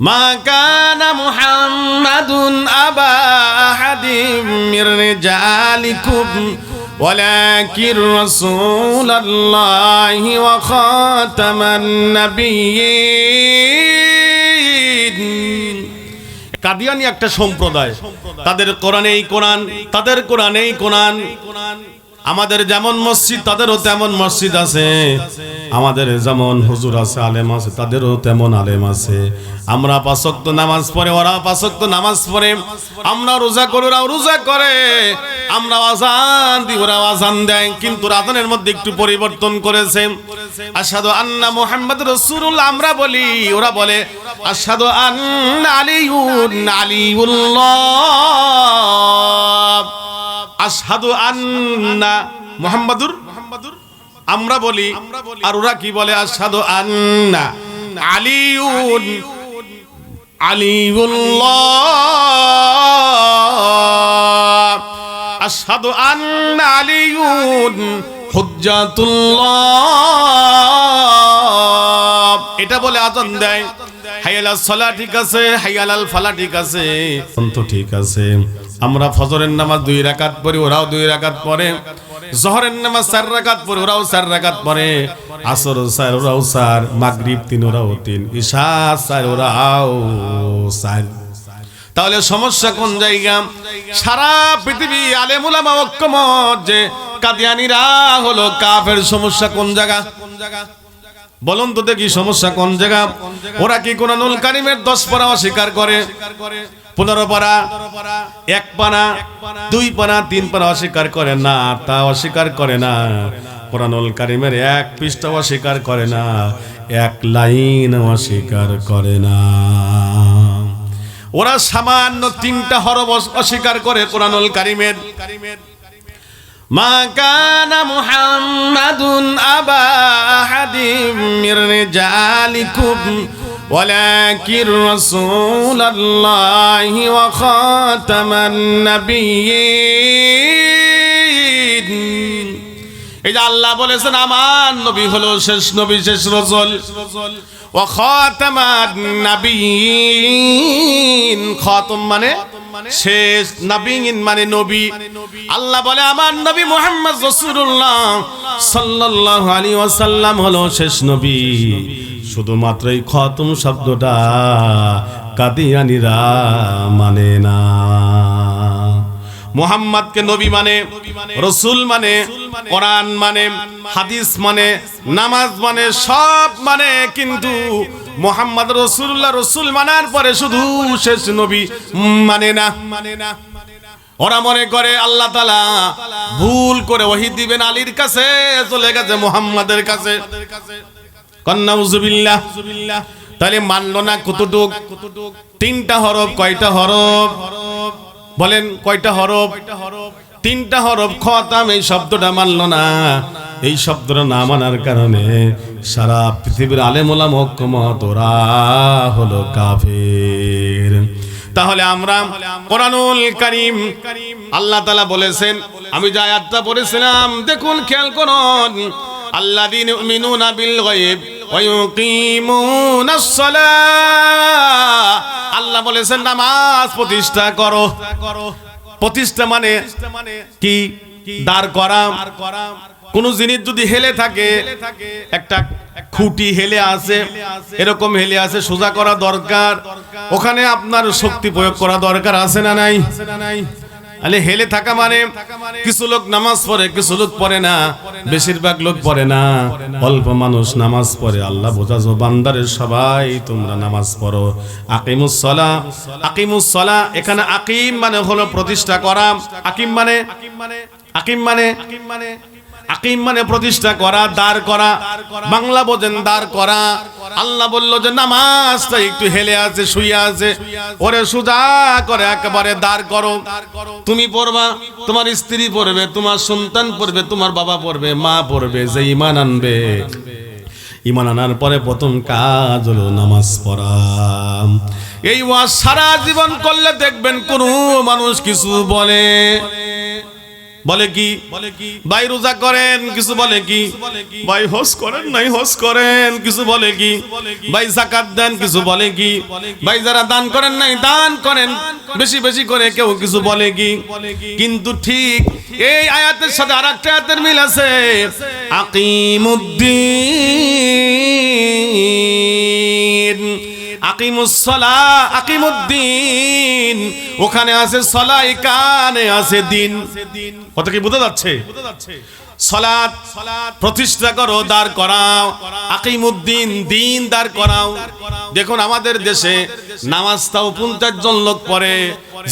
ما كان محمد أبا أحد من رجالكم ولكن رسول الله وخاتم النبيين কাদিয়ানি একটা সম্প্রদায় তাদের কোরআনেই কোরআন তাদের কোরআনেই কোরআন আমাদের যেমন মসজিদ, তাদেরও তেমন মসজিদ আছে। আমাদের যেমন হুজুর আছে, আলেম আছে, তাদেরও তেমন আলেম আছে। আমরা পাঁচক্ত নামাজ পড়ে, ওরা পাঁচক্ত নামাজ পড়ে। আমরা রোজা করে, ওরাও রোজা করে। আমরা আজান দিই ওরা আজান দেয়। কিন্তু রাজানের মধ্যে একটু পরিবর্তন করেছে। আসাদু আন্না মোহাম্মদ রসুল্লাহ আমরা বলি, ওরা বলে আসাদু আন্না আলিউন আলিউল্লাহ। আসাদু আন্না মোহাম্মদুর, আমরা বলি, আর ওরা কি বলে? আসাদু আন্না আলিউন, আলিউল্লাহ। আসাদু আন্না আলিউন, হুজ্জাতুল্লাহ। এটা বলে আজান দেয় হাইয়াল সলা ঠিক আছে, হাইয়ালাল ফালা ঠিক আছে। তো ঠিক আছে। আমরা ফজরের নামাজ দুই রাকাত পড়ি, ওরাও দুই রাকাত পড়ে। জহরের নামাজ চার রাকাত পড়ে, ওরাও চার রাকাত পড়ে। আসর চার, ওরাও চার, মাগরিব তিন, ওরাও তিন ঈশা চার, ওরাও চার। তাহলে সমস্যা কোন জায়গা? সারা পৃথিবী আলেমুলামা ঐক্যমত যে কাদিয়ানিরা হলো কাফের সমস্যা কোন জায়গা কোন জায়গা? বলুন তো দেখি সমস্যা কোন জায়গা? ওরা কি কোরআনুল কারিমের দশ পারা অস্বীকার করে? পনেরো পারা, এক পানা দুই পানা তিন পানা অস্বীকার করে না, তা অস্বীকার করে না। কোরআনুল কারিমের এক পৃষ্ঠা অস্বীকার করে না, এক লাইন অস্বীকার করে না। ওরা সামান্য তিনটা হরব অস্বীকার করে কোরআনুল কারিমের। ما كان محمد أبا أحد من رجالكم ولكن رسول الله وخاتم النبيين এই যে আল্লাহ বলেছেন আমার নবী হলো শেষ নবী শেষ রসল ও খাতামান নাবিয়িন খাতম মানে শেষ নবীন মানে নবী। আল্লাহ বলে আমার নবী মোহাম্মদ রাসূলুল্লাহ সাল্লাল্লাহু আলাইহি ওয়াসাল্লাম হলো শেষ নবী। শুধুমাত্র এই খতম শব্দটা কাদিয়ানিরা মানে না। মোহাম্মদকে নবী মানে রসুল মানে কোরআন মানে হাদিস মানে নামাজ মানে সব মানে কিন্তু মোহাম্মদ রসুল্লাহ রসুল মানার পরে শুধু শেষ নবী মানে না। মানে না ওরা মনে করে আল্লাহ তালা ভুল করে ওহি দিবেন আলীর কাছে, চলে গেছে মোহাম্মদের কাছে। কন্যা উজুবিল্লাহ তাহলে মানলো না কতটুক? তিনটা হরফ, কয়টা হরফ? বলেন, কয়টা হরফ? তিনটা হরফ, খতাম, এই শব্দটা মানল না। এই শব্দটা না মানার কারণে সারা পৃথিবীর আলেমোলা মহকুমত, ওরা হলো কাফের। তাহলে আমরা কোরআনুল করিম, আল্লাহ তালা বলেছেন, আমি যা আত্মা পড়েছিলাম, দেখুন, খেয়াল করুন। আল্লাহ দিন মিনুনা বিল গায়েব ওয়ায়ুকিমুনাস সালাহ আল্লাহ বলেছেন, নামাজ প্রতিষ্ঠা করো। প্রতিষ্ঠা মানে কি? দাঁড় করা কোন জিনিস যদি হেলে থাকে, একটা খুঁটি হেলে আছে, এরকম হেলে আছে, সোজা করা দরকার। ওখানে আপনার শক্তি প্রয়োগ করা দরকার, আছে না নাই? আলে হেলে থাকা মানে কিছু লোক নামাজ পড়ে, কিছু লোক পড়ে না। বেশিরভাগ লোক পড়ে না। অল্প মানুষ নামাজ পড়ে। আল্লাহ বোঝাজো বান্দারের সবাই তোমরা নামাজ পড়ো। আকিমুস সলা। আকিমুস সলা এখানে আকিম মানে হলো প্রতিষ্ঠা করা। আকিম মানে? আকিম মানে? আকিম মানে? আকিম মানে প্রতিষ্ঠা করা, দাঁড় করা, বাংলা বোঝেন দাঁড় করা। আল্লাহ বলল যে নামাজটা একটু হেলে আছে শুয়ে আছে। ওরে সুজা করে একেবারে দাঁড় করো। তুমি পড়বা, তোমার স্ত্রী পড়বে, তোমার সন্তান পড়বে, তোমার বাবা পড়বে, মা পড়বে যে ইমান আনবে। ইমান আনার পরে প্রথম কাজ হলো নামাজ পড়া। এই ওয়াজ সারা জীবন করলে দেখবেন কোন মানুষ কিছু বলে। বলে কি বলে কি ভাই রোজা করেন কিছু বলে কি ভাই হজ করেন নাই হজ করেন কিছু বলে কি ভাই জাকাত দেন কিছু বলে কি ভাই যারা দান করেন নাই দান করেন বেশি বেশি করে কেউ কিছু বলে কি কিন্তু ঠিক এই আয়াতের সাথে আর একটা আয়াতের মিল আছে আকিমুদ্দিন আকিমুসলা আকিমুদ্দিন। ওখানে আছে সলা এখানে আছে দিন। কত কি বোঝা যাচ্ছে? প্রতিষ্ঠা করো, দাঁড় করাও। আকিমুদ্দিন, দিন দাঁড় করাও। দেখুন, আমাদের দেশে নামাজটাও পঞ্চাশ জন লোক পড়ে,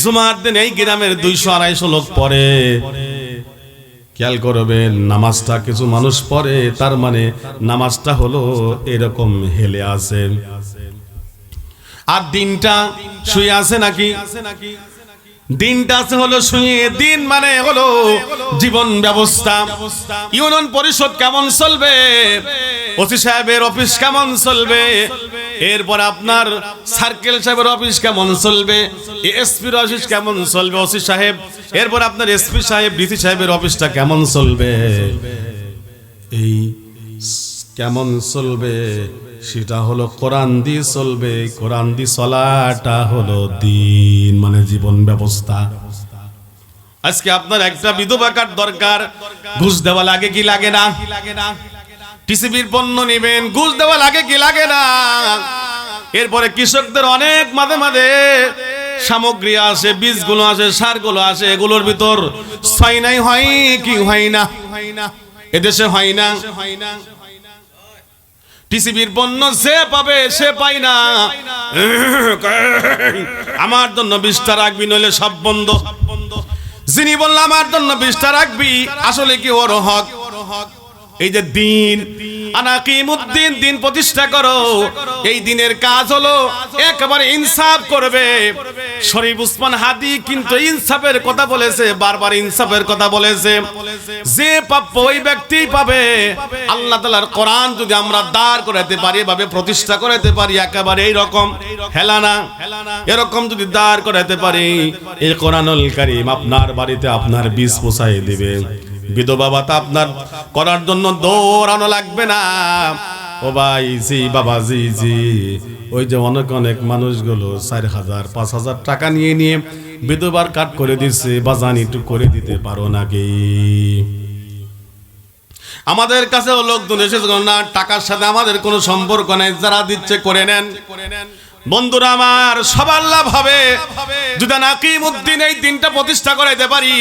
জুমার দিন এই গ্রামের দুইশো আড়াইশো লোক পড়ে। খেয়াল করবেন, নামাজটা কিছু মানুষ পড়ে, তার মানে নামাজটা হলো এরকম হেলে আছে। আর দিনটা শুয়ে আছে নাকি? দিনটা হলো শুয়ে, দিন মানে হলো জীবন ব্যবস্থা। ইউনিয়ন পরিষদ কেমন চলবে? ওসি সাহেবের অফিস কেমন চলবে? এরপর আপনার সার্কেল সাহেবের অফিস কেমন চলবে? এসপির অফিস কেমন চলবে ওসি সাহেব? এরপর আপনার এসপি সাহেব, ডিসি সাহেবের অফিসটা কেমন চলবে? এই কেমন চলবে? সেটা হলো কোরআন দি চলবে। কোরআন দি চলাটা হলো দিন মানে জীবন ব্যবস্থা। আজকে আপনার একটা বিধবা কার্ড দরকার। ঘুষ দেওয়া লাগে কি লাগে না? টিসিবির পণ্য নেবেন, ঘুষ দেওয়া লাগে কি লাগে না? এরপরে কৃষকদের অনেক মাঝে মাঝে সামগ্রী আসে, বীজগুলো আসে, সারগুলো আছে এগুলোর ভিতর ছয় নাই হয় কি হয় না? এদেশে হয় না হয় না। টিসিবির বন্য সে পাবে, সে পাই না। আমার জন্য বিশটা রাখবি, নইলে সব বন্ধ। যিনি বললাম আমার জন্য বিশটা রাখবি, আসলে কি ওর হক? এই যে দিন আনাকিমুদ্দিন দিন প্রতিষ্ঠা করো। এই দিনের কাজ হলো ইনসাফ করবে। শরীফ উসমান হাদি কিন্তু ইনসাফের কথা বলেছে, বারবার ইনসাফের কথা বলেছে। যে ওই ব্যক্তি পাবে। আল্লাহ তালার কোরআন যদি আমরা দাঁড় করাতে পারি, এভাবে প্রতিষ্ঠা করাতে পারি, একেবারে এই রকম। হেলানা এরকম যদি দাঁড় করাতে পারি, এই কোরআনুল কারীম আপনার বাড়িতে আপনার বীজ পোষাই দিবে। বিধবা ভাতা আপনার করার জন্য দৌড়ানো লাগবে না। ও ভাই, জি, বাবা, জি জি। ওই যে অনেক অনেক মানুষগুলো চার হাজার, পাঁচ হাজার টাকা নিয়ে নিয়ে বিধবার কাট করে দিচ্ছে বা জানি একটু করে দিতে পারো নাকি আমাদের কাছে লোকজন এসেছে, না, টাকার সাথে আমাদের কোনো সম্পর্ক নাই, যারা দিচ্ছে করে নেন করে নেন। বন্ধুরা আমার, সবার লাভ হবে। যদি নাকিম উদ্দিন এই দিনটা প্রতিষ্ঠা করাইতে পারি,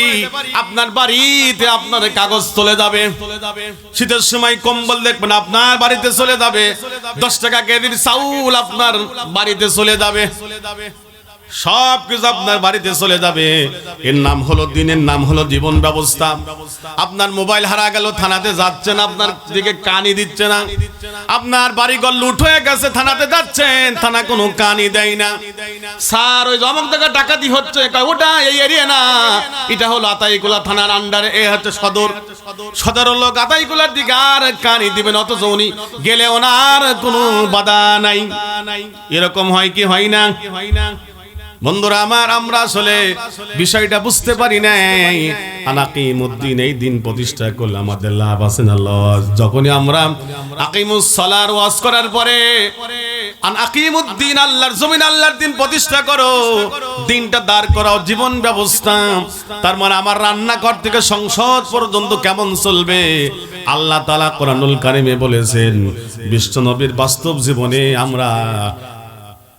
আপনার বাড়িতে আপনার কাগজ চলে যাবে। শীতের সময় কম্বল দেখবেন, আপনার বাড়িতে চলে যাবে। দশ টাকা কেজির চাউল আপনার বাড়িতে চলে যাবে। সব কিছু আপনার বাড়িতে চলে যাবে। এর নাম হলো দিনের নাম হলো জীবন ব্যবস্থা। আপনার মোবাইল হারা গেল, থানাতে যাচ্ছেন আপনার দিকে কানি দিচ্ছে না। আপনার বাড়িঘর লুট হয়ে গেছে, থানাতে যাচ্ছেন, থানা কোনো কানি দেয় না। স্যার, ওই অমুক টাকা ডাকাতি হচ্ছে ওটা এই এরিয়া না, এটা হলো আতাইকুলা থানার আন্ডারে এ হচ্ছে সদর। সদর হলো আতাইকুলার দিকে আর কানি দিবেন, অথচ উনি গেলে ওনার কোনো বাধা নাই। এরকম হয় কি হয় না হয় না? বন্ধুরা, আমার আমরা আসলে বিষয়টা বুঝতে পারি নাই। আনাকিমুদ্দিন এই দিন প্রতিষ্ঠা করলে আমাদের লাভ আছে না লস? যখনই আমরা আকিমুস সালার ওয়াজ করার পরে প্রতিষ্ঠা করো, দিনটা দাঁড় জীবন ব্যবস্থা। তার মানে আমার রান্নাঘর থেকে সংসদ কেমন চলবে? আল্লাহ তালা কোরআনুল কারিমে বলেছেন বিশ্ব নবীর বাস্তব জীবনে আমরা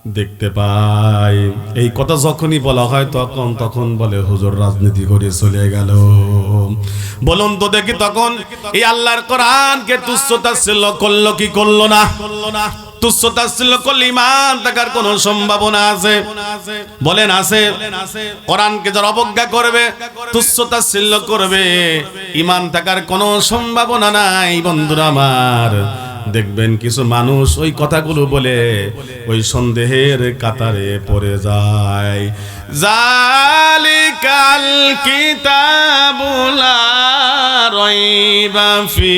দেখতে পাই। এই কথা যখনই বলা হয় তখন তখন বলে, হুজুর রাজনীতি করে চলে গেল। বলুন তো দেখি তখন, এই আল্লাহর কোরআনকে তুচ্ছতাচ্ছিল্য করল কি করল না? করল না তুচ্ছতাচ্ছিল্য করলে ইমান থাকার কোন সম্ভাবনা আছে? বলেন আছে। করবে করবে ইমান থাকার কোনো সম্ভাবনা নাই বন্ধুরা আমার। দেখবেন কিছু মানুষ ওই কথাগুলো বলে, ওই সন্দেহের কাতারে পড়ে যায়। জালিকাল কিতাবুলা রইবা ফি।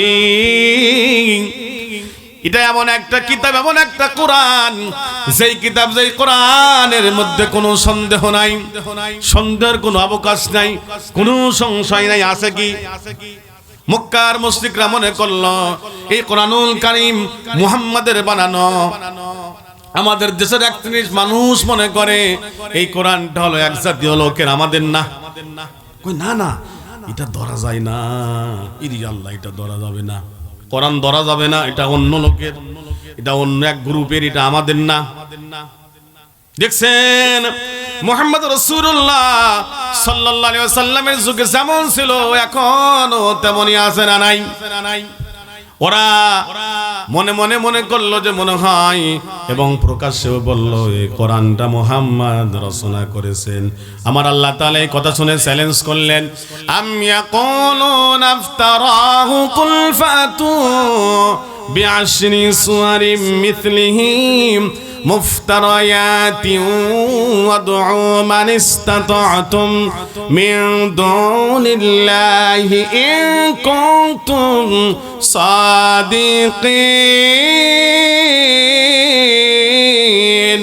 এটা এমন একটা কিতাব, এমন একটা কোরআন, যেই কিতাব, যেই কোরআনের মধ্যে কোনো সন্দেহ নাই। সন্দেহের কোনো অবকাশ নাই, কোনো সংশয় নাই, আছে কি? মক্কার মুশরিকরা মনে করল, এই কোরআনুল কারীম মুহাম্মাদের বানানো। আমাদের দেশের এক একত্রিশ মানুষ মনে করে, এই কোরআনটা হলো এক জাতীয় লোকের, আমাদের না। কই, না না, এটা ধরা যায় না। ইরি আল্লাহ, এটা ধরা যাবে না। কোরআন ধরা যাবে না, এটা অন্য লোকের, এটা অন্য এক গ্রুপের, এটা আমাদের না। দেখছেন মোহাম্মদ রসুল্লাহ সাল্লাল্লাহু সাল্লামের যুগে যেমন ছিল, এখনও তেমনই আছে না নাই? ওরা মনে মনে মনে করল যে মনে হয়, এবং প্রকাশ্যেও বলল এই কোরআনটা মোহাম্মদ রচনা করেছেন। আমার আল্লাহ তাআলা এই কথা শুনে চ্যালেঞ্জ করলেন আমিয়া কোন নাফতারাহু কুল মিথলিহিম مفتريات وادعوا من استطعتم من دون الله إن كنتم صادقين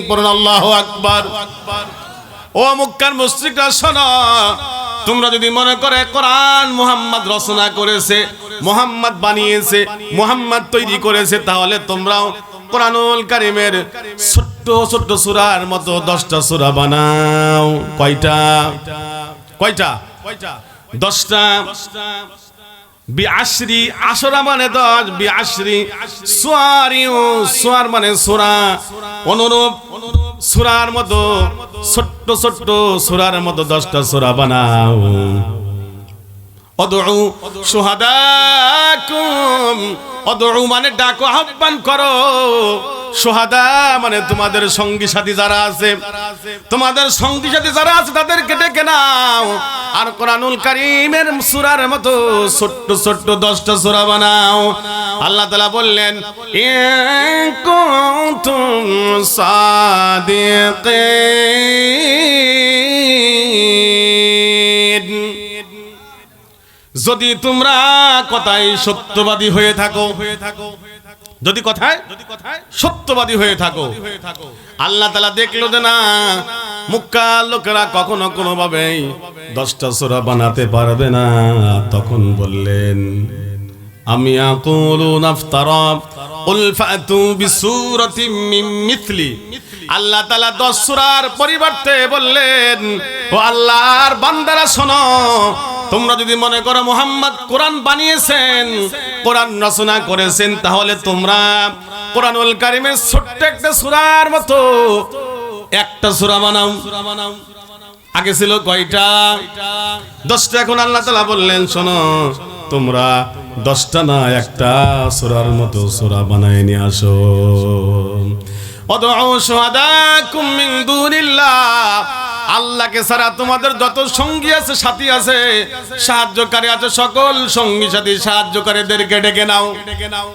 পড়ুন আল্লাহু আকবার ও মক্কার মুশরিকরা শোনো তোমরা যদি মনে করে কোরআন মুহাম্মদ রচনা করেছে মুহাম্মদ বানিয়েছে মুহাম্মদ তৈরি করেছে তাহলে তোমরাও কোরআনুল কারিমের ছোট্ট ছোট্ট সূরার মতো দশটা সূরা বানাও। কয়টা? কয়টা? দশটা। বিআশরি আশরা মানে দশ, বিআশরি সুয়ারিও সুয়ার মানে সূরা। অনুরূপ সূরার মতো ছোট্ট ছোট্ট সূরার মতো দশটা সূরা বানাও। অদউ সুহাদাকুম অদউ মানে ডাকো, আহ্বান করো। সোহাদা মানে তোমাদের সঙ্গী সাথী যারা আছে, তোমাদের সঙ্গী সাথী যারা আছে, তাদেরকে ডেকে নাও। আর কোরআনুল কারিমের সূরার মতো ছোট্ট ছোট্ট দশটা সূরা বানাও। আল্লাহ তাআলা বললেন কুনতুম যদি তোমরা কথায় সত্যবাদী হয়ে থাকো হয়ে থাকো যদি কথায় যদি কথায় সত্যবাদী হয়ে থাকো হয়ে থাকো আল্লাহ তালা দেখল যে না, মুক্কা লোকেরা কখনো কোনো ভাবে দশটা সোরা বানাতে পারবে না। তখন বললেন, আমি আকুলু নাফতারা কুল ফাতু বিসূরাতিম মিন মিথলি। আল্লাহ তালা দশ সূরার পরিবর্তে বললেন, ও আল্লাহর বান্দারা শোনো, তোমরা যদি মনে করো মোহাম্মদ কোরআন বানিয়েছেন, কোরআন রচনা করেছেন, তাহলে তোমরা কোরআনুল কারিমের ছোট্ট একটা সুরার মতো একটা সূরা বানাও। আগে ছিল কয়টা? দশটা। এখন আল্লাহ তালা বললেন, শোনো, তোমরা দশটা না, একটা সুরার মতো সোরা বানায় নিয়ে আসো। অদউ শুহাদাকুম আল্লাহকে ছাড়া তোমাদের যত সঙ্গী আছে, সাথী আছে, সাহায্যকারী আছে, সকল সঙ্গী সাথী সাহায্যকারীদেরকে ডেকে নাও। ডেকে নাও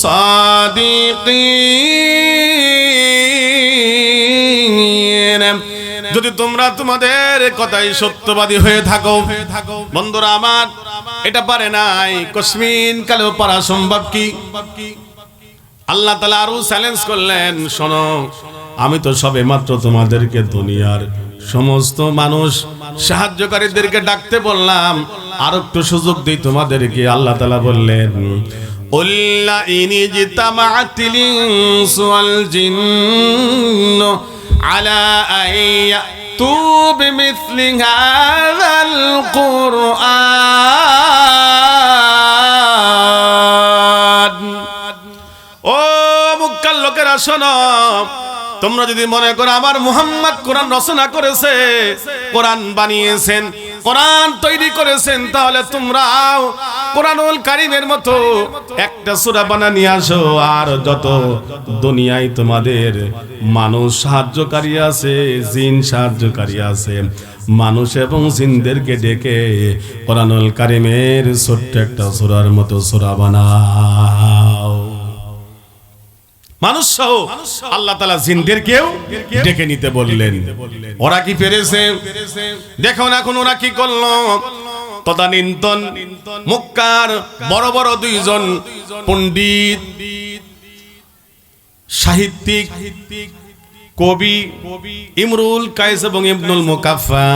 সাদিকিন। যদি তোমরা তোমাদের কথাই সত্যবাদী হয়ে থাকো, বন্ধুরা আমার, এটা পারে নাই। কসমিন কালেও পারা সম্ভব কি? আল্লাহ তালা আরও চ্যালেঞ্জ করলেন, শোনো, আমি তো সবে মাত্র তোমাদেরকে দুনিয়ার সমস্ত মানুষ সাহায্যকারীদেরকে ডাকতে বললাম, আর একটু সুযোগ দিই তোমাদেরকে, আল্লাহ তালা বললেন উল্লা ইনি জিতামাতিল ইনসু ওয়াল জিন্নু আলা আইয়া তু বিমিথলি হাযাল কুরআন ও মুক্কাল লোকেরা শোনো। তোমরা যদি মনে করো আমার মুহাম্মদ কোরআন রচনা করেছে, কোরআন বানিয়েছেন, কোরআন তৈরি করেছেন, তাহলে তোমরাও কোরআনুল কারিমের মতো একটা সূরা বানা নিয়ে আসো। আর যত দুনিয়ায় তোমাদের মানুষ সাহায্যকারী আছে, জিন সাহায্যকারী আছে, মানুষ এবং জিনদেরকে ডেকে কোরআনুল কারিমের ছোট্ট একটা সূরার মতো সূরা বানাও মানুষ সহ আল্লাহ তালা জিনদেরকেও ডেকে নিতে বললেন। ওরা কি পেরেছে? দেখুন এখন ওরা কি করল? তদানীন্তন মক্কার বড় বড় দুইজন পণ্ডিত, সাহিত্যিক, কবি ইমরুল কায়েস এবং ইবনুল মুকাফা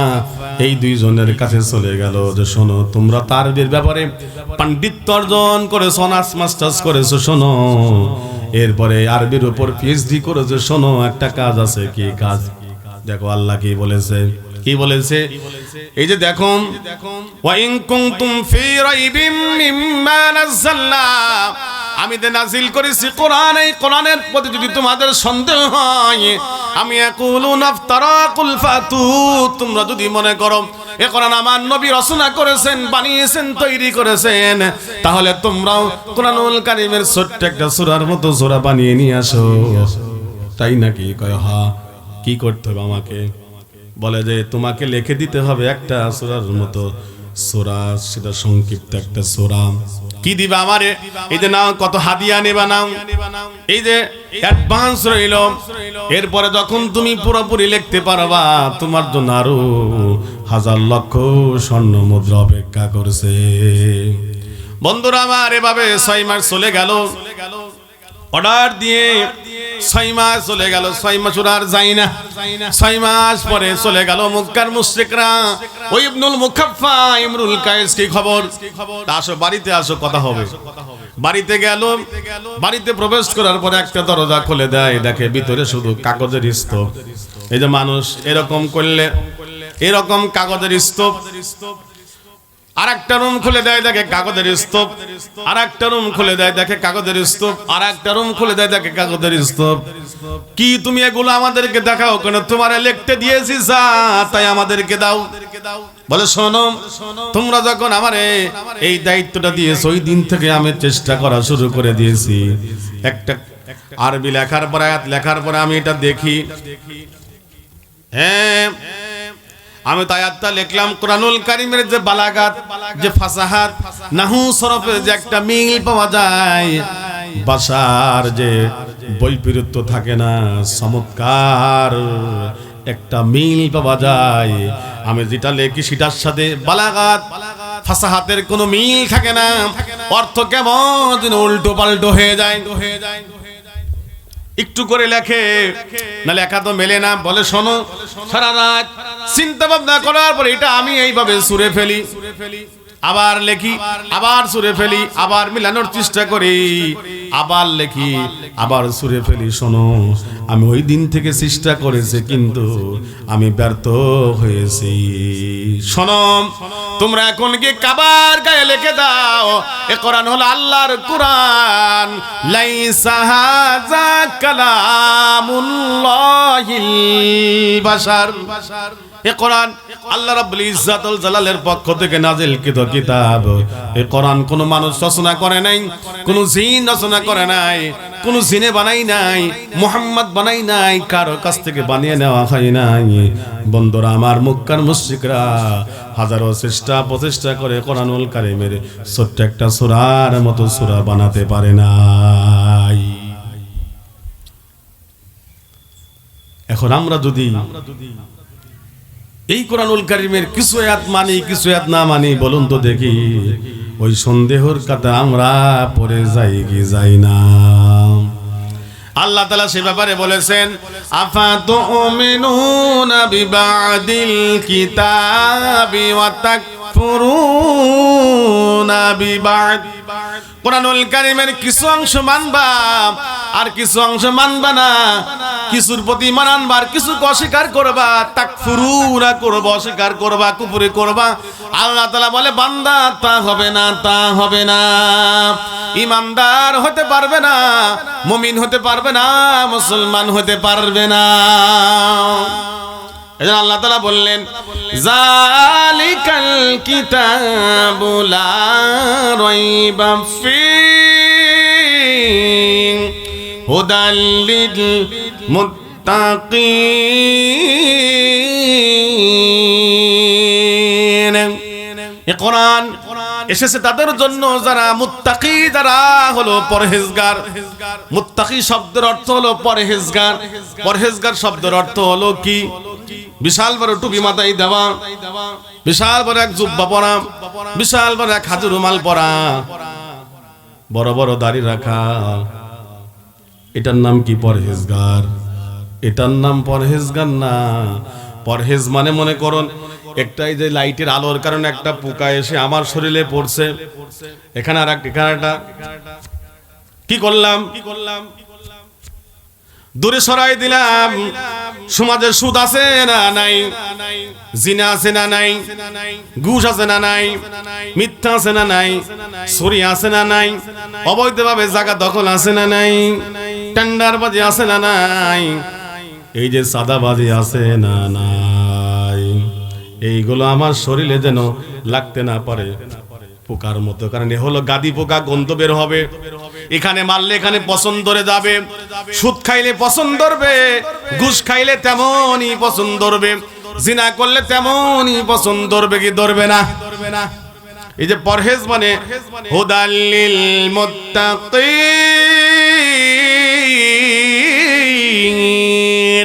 এই দুইজনের কাছে চলে গেল যে শোনো, তোমরা তারবির ব্যাপারে পাণ্ডিত্য অর্জন করেছ অনার্স মাস্টার্স করেছ, শোনো। এরপরে আরবির উপর পিএইচডি করেছ, শোনো, একটা কাজ আছে, কি কাজ? দেখো, আল্লাহ কি বলেছে? কি বলেছে? এই যে দেখো দেখো কুনতুম ফি রাইবিম মিম্মা নাযালনা আমি যে নাজিল করেছি কোরআন, এই কোরআনের প্রতি যদি তোমাদের সন্দেহ হয়, আমি তোমরা যদি মনে করো, এ কোরআন আমার নবী রচনা করেছেন, বানিয়েছেন, তৈরি করেছেন, তাহলে তোমরাও কোরআনুল কারিমের ছোট্ট একটা সূরার মতো সূরা বানিয়ে নিয়ে আসো। তাই নাকি? কয়, হা, কি করতে হবে আমাকে? বলে যে, তোমাকে লিখে দিতে হবে একটা সূরার মতো সূরা, সেটা সংক্ষিপ্ত একটা সূরা। কি দিবা আমারে? এই যে নাও, কত হাদিয়া নেবা নাও। এই যে অ্যাডভান্স রইল। এরপরে যখন তুমি পুরোপুরি লিখতে পারবা, তোমার জন্য আরও হাজার লক্ষ স্বর্ণ মুদ্রা অপেক্ষা করছে। বন্ধুরা, আমার এভাবে ছয় মাস চলে গেল। অর্ডার দিয়ে ছয় মাস চলে গেল, ছয় মাস আর যাই না। ছয় মাস পরে চলে গেল মুক্কার মুশ্রিকরা। ওই ইবনুল মুখাফা ইমরুল কায়েস, কি খবর? আসো, বাড়িতে আসো, কথা হবে। বাড়িতে গেল, বাড়িতে প্রবেশ করার পরে একটা দরজা খুলে দেয়। দেখে ভিতরে শুধু কাগজের স্তূপ। এই যে মানুষ এরকম করলে, এরকম কাগজের স্তূপ। আর একটা রুম খুলে দেয়, দেখে কাগজের স্তূপ। আর একটা রুম খুলে দেয়, দেখে কাগজের স্তূপ। আর একটা রুম খুলে দেয়, দেখে কাগজের স্তূপ। কি তুমি এগুলো আমাদেরকে দেখাও কেন? তোমারে লিখতে দিয়েছি যা, তাই আমাদেরকে দাও। বলে, শোনো, তোমরা যখন আমারে এই দায়িত্বটা দিয়েছ, ওই দিন থেকে আমি চেষ্টা করা শুরু করে দিয়েছি। একটা আরবি লেখার পর, আয়াত লেখার পরে আমি এটা দেখি। হ্যাঁ আমি তো আয়াতটা লিখলাম কোরআনুল কারিমের যে বালাগাত, যে ফাসাহাত, নাহু সরফের যে একটা মিল পাওয়া যায়, বাসার যে বৈপরীত্য থাকে না, চমৎকার একটা মিল পাওয়া যায়। আমি যেটা লেখি সেটার সাথে বালাগাত, ফাসাহাতের কোনো মিল থাকে না। অর্থ কেমন উল্টো পাল্টো হয়ে যায়। হয়ে যায় একটু করে লেখে না লেখা তো মেলে না। বলে শোনো, সারা রাত চিন্তা ভাবনা করার পর এটা আমি এইভাবে সুরে ফেলি। আবার লেখি, আবার সুরে ফেলি, আবার মিলানোর চেষ্টা করি। আবার লেখি, আবার সুরে ফেলি, শোনো, আমি ওই দিন থেকে চেষ্টা করেছি, কিন্তু আমি ব্যর্থ হয়েছি। শোনো, তোমরা এখন কি কাবার গায়ে লিখে দাও, এ কোরআন হলো আল্লাহর কোরআন। লাইসা হাযা কালামুল্লাহিল বাশার। এ কোরআন আল্লাহ রাব্বুল ইজ্জাতুল জালালের পক্ষ থেকে নাজিলকৃত কিতাব। এ কোরআন কোন মানুষ রচনা করে নাই, কোন জিন রচনা করে নাই, কোন জিনে বানাই নাই, মুহাম্মদ বানাই নাই, কারও কাছ থেকে বানিয়ে নেওয়া হয় নাই। বন্ধুরা, আমার মুক্কার মুশরিকরা হাজারো চেষ্টা প্রচেষ্টা করে কোরআনুল কারিমের ছোট্ট একটা সূরার মতো সূরা বানাতে পারে নাই। এখন আমরা যদি এই কোরআনুল কারিমের কিছু আয়াত মানি, কিছু আয়াত না মানি, বলুন তো দেখি। ওই সন্দেহর কথা আমরা পরে যাই কি যাই না। আল্লাহ তালা সে ব্যাপারে বলেছেন, আফা তো বিবাদিল কিতাবি ওয়া তাকফুরুনা বিবাদ। কোরআনুল কারিমের কিছু অংশ মানবা আর কিছু অংশ মানবা না। কিছুর প্রতি মানানবা আর কিছু অস্বীকার করবা। তাকফুরুনা করবা, অস্বীকার করবা কুপুরি করবা। আল্লাহ তাআলা বলে, বান্দা, তা হবে না, তা হবে না। ইমানদার হতে পারবে না, মুমিন হতে পারবে না, মুসলমান হতে পারবে না। এজন্য আল্লাহ তাআলা বললেন জালিকাল কিতাবু লা রাইবা ফি এ কোরআন এসেছে তাদের জন্য যারা মুত্তাকি, যারা হলো পরহেজগার। মুত্তাকি শব্দের অর্থ হলো পরহেজগার। পরহেজগার শব্দের অর্থ হলো কি? বিশাল বড় টুপি মাথায় দেওয়া, বিশাল বড় এক জুব্বা পরা, বিশাল বড় এক হাজুর রুমাল পরা, বড় বড় দাড়ি রাখা এটার নাম কি পরহেজগার? এটার নাম পরহেজগার না। পরহেজ মানে মনে করুন, একটাই যে লাইটের আলোর কারণে একটা পোকা এসে আমার শরীরে পড়ছে। এখানে আর একটা কি করলাম কি করলাম? দূরে সরাই দিলাম। সমাজে সুদ আছে না নাই? জিনা আছে না নাই? ঘুষ আছে না নাই? মিথ্যা আছে না নাই? চুরি আছে না নাই? অবৈধভাবে জায়গা দখল আছে না নাই? টেন্ডারবাজি আছে না নাই? এই যে সাদাবাজি আছে না নাই? এইগুলো আমার শরীরে যেন লাগতে না পারে। পোকার মতো। কারণ এ হলো গাদি পোকা, গন্ধ বের হবে। এখানে মারলে এখানে পছন্দ ধরে যাবে। সুদ খাইলে পছন্দ ধরবে। ঘুষ খাইলে তেমনই পছন্দ ধরবে। জিনা করলে তেমনই পছন্দ ধরবে কি ধরবে না? এই যে পরহেজ মানে হুদাল্লিল মুত্তাকিন।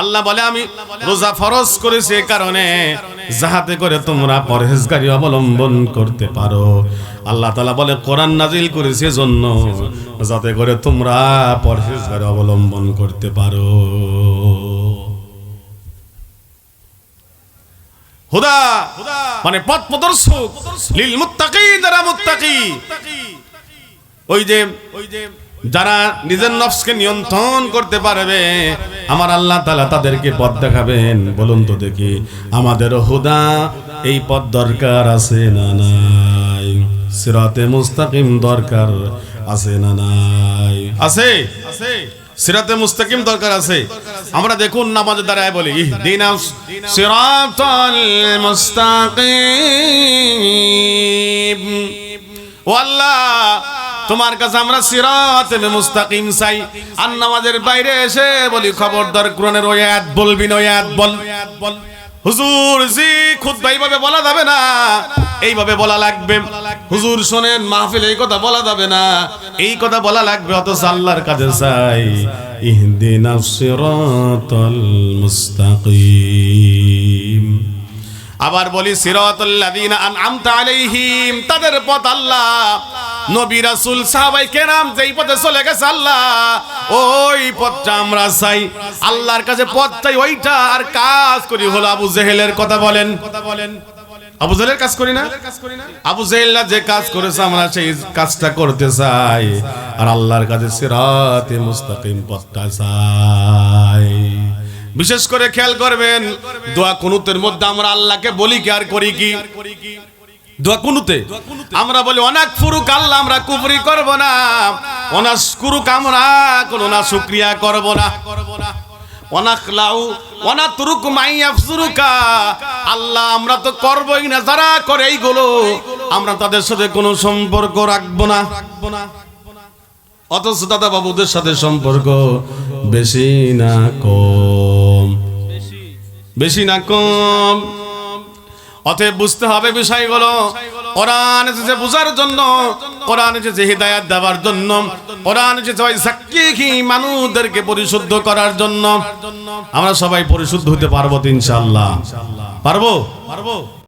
আল্লাহ বলে, আমি রোজা ফরজ করেছি এ কারণে যাহাতে করে তোমরা পরহেজগারি অবলম্বন করতে পারো। আল্লাহ তালা বলে, কোরআন নাজিল করেছে জন্য যাতে করে তোমরা পরহেজগারি অবলম্বন করতে পারো। হুদা মানে লিল ওই যে যারা নিজের নফসকে নিয়ন্ত্রণ করতে পারবে, আমার আল্লাহ তালা তাদেরকে পথ দেখাবেন। বলুন তো দেখি, আমাদের হুদা এই পথ দরকার আছে না নাই? সিরাতে মুস্তাকিম দরকার আছে না নাই? আছে? সিরাতে মুস্তাকিম দরকার আছে। আমরা দেখুন নামাজের দ্বারায় বলি ইহদিনা সিরাতাল মুস্তাকিম। ও আল্লাহ তোমার কাছে আমরা সিরাত মুস্তাকিম চাই। আর নামাজের বাইরে এসে বলি, খবরদার কোরআনের ওই আয়াত বলবি না আয়াত বল। হুজুর, জি খুদ এইভাবে বলা যাবে না। এইভাবে বলা লাগবে। হুজুর শোনেন, মাহফিল এই কথা বলা যাবে না। এই কথা বলা লাগবে, অথচ আল্লাহর কাছে চাই। ইহদিনাস সিরাতাল মুস্তাকিম। আবার বলি, সিরাতাল্লাযীনা আনআমতা আলাইহিম, তাদের পথ আল্লাহ। নবী রাসুল, সাহাবাই কেরাম যেই পথে চলে গেছে আল্লাহ, ওই পথটা আমরা চাই। আল্লাহর কাছে পথ ওইটা। আর কাজ করি হলো আবু জেহেলের কথা বলেন। কথা বলেন আবু জেহেলের কাজ করি না? আবু জেহেল্লা যে কাজ করেছে, আমরা সেই কাজটা করতে চাই। আর আল্লাহর কাছে সিরাতে মুস্তাকিম পথটা চাই। বিশেষ করে খেয়াল করবেন, দোয়া কুনুতের মধ্যে আমরা আল্লাহকে বলি কি আর করি কি? দোয়া আমরা বলি, অনাক ফুরুক আল্লাহ, আমরা কুফরি করব না। অনাস কুরুক আমরা, কোনো না শুকরিয়া করব না। অনাখলাউ অনাতুরুক মাইয়াফসুরুকা আল্লাহ, আমরা তো করবই না, যারা করে এইগুলো। আমরা তাদের সাথে কোনো সম্পর্ক রাখব না রাখব না। অথচ দাদা বাবুদের সাথে সম্পর্ক বেশি না কম। বেশি না কম। অতএব বুঝতে হবে বিষয়গুলো। কোরআন এসেছে বুঝার জন্য, কোরআন এসেছে হৃদায়াত দেওয়ার জন্য, কোরআন এসেছে মানুষদেরকে পরিশুদ্ধ করার জন্য। আমরা সবাই পরিশুদ্ধ হতে পারব ইনশাআল্লাহ। পারব পারব?